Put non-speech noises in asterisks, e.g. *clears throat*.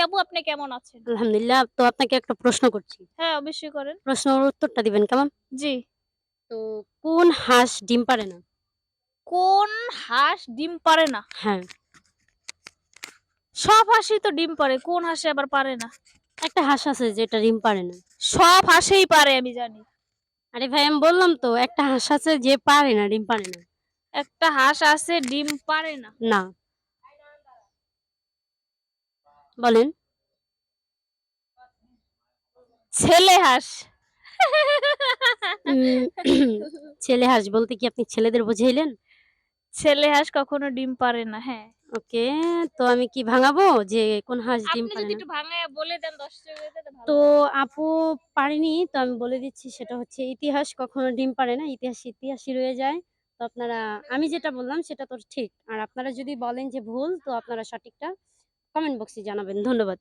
আপু আপনি কেমন আছেন? আলহামদুলিল্লাহ তো আপনাকে একটা প্রশ্ন করছি। হ্যাঁ অবশ্যই করেন। প্রশ্নের উত্তরটা দিবেন কেমন? জি। তো কোন হাঁস ডিম পারে না? কোন হাঁস ডিম পারে না? হ্যাঁ। সব হাঁসই তো ডিম পারে কোন হাঁসে আবার পারে না? একটা হাঁস আছে যেটা ডিম পারে না। সব হাঁসেই পারে আমি জানি। আরে ভাই আমি বললাম তো একটা হাঁস আছে যে পারে না ডিম পারে না। একটা হাঁস আছে ডিম পারে না। না। বলেন। ছেলে হাঁস। *clears throat* ছেলে হাঁস বলতে কি আপনি ছেলেদের বুঝাইলেন? ছেলে হাঁস কখনো ডিম পারে না হ্যাঁ। ওকে তো আমি কি ভাঙাবো যে কোন হাঁস ডিম পারে যদি না? একটু ভাঙায় বলে দেন দর্শকদের তো আপু পারেনি তো আমি বলে দিচ্ছি সেটা হচ্ছে ইতিহাস কখনো ডিম পারে না ইতিহাস ইতিহাসই রয়ে যায়। তো আপনারা আমি যেটা বললাম সেটা তো ঠিক। আর আপনারা যদি বলেন যে ভুল তো আপনারা সঠিকটা কমেন্ট বক্সে জানাবেন। ধন্যবাদ।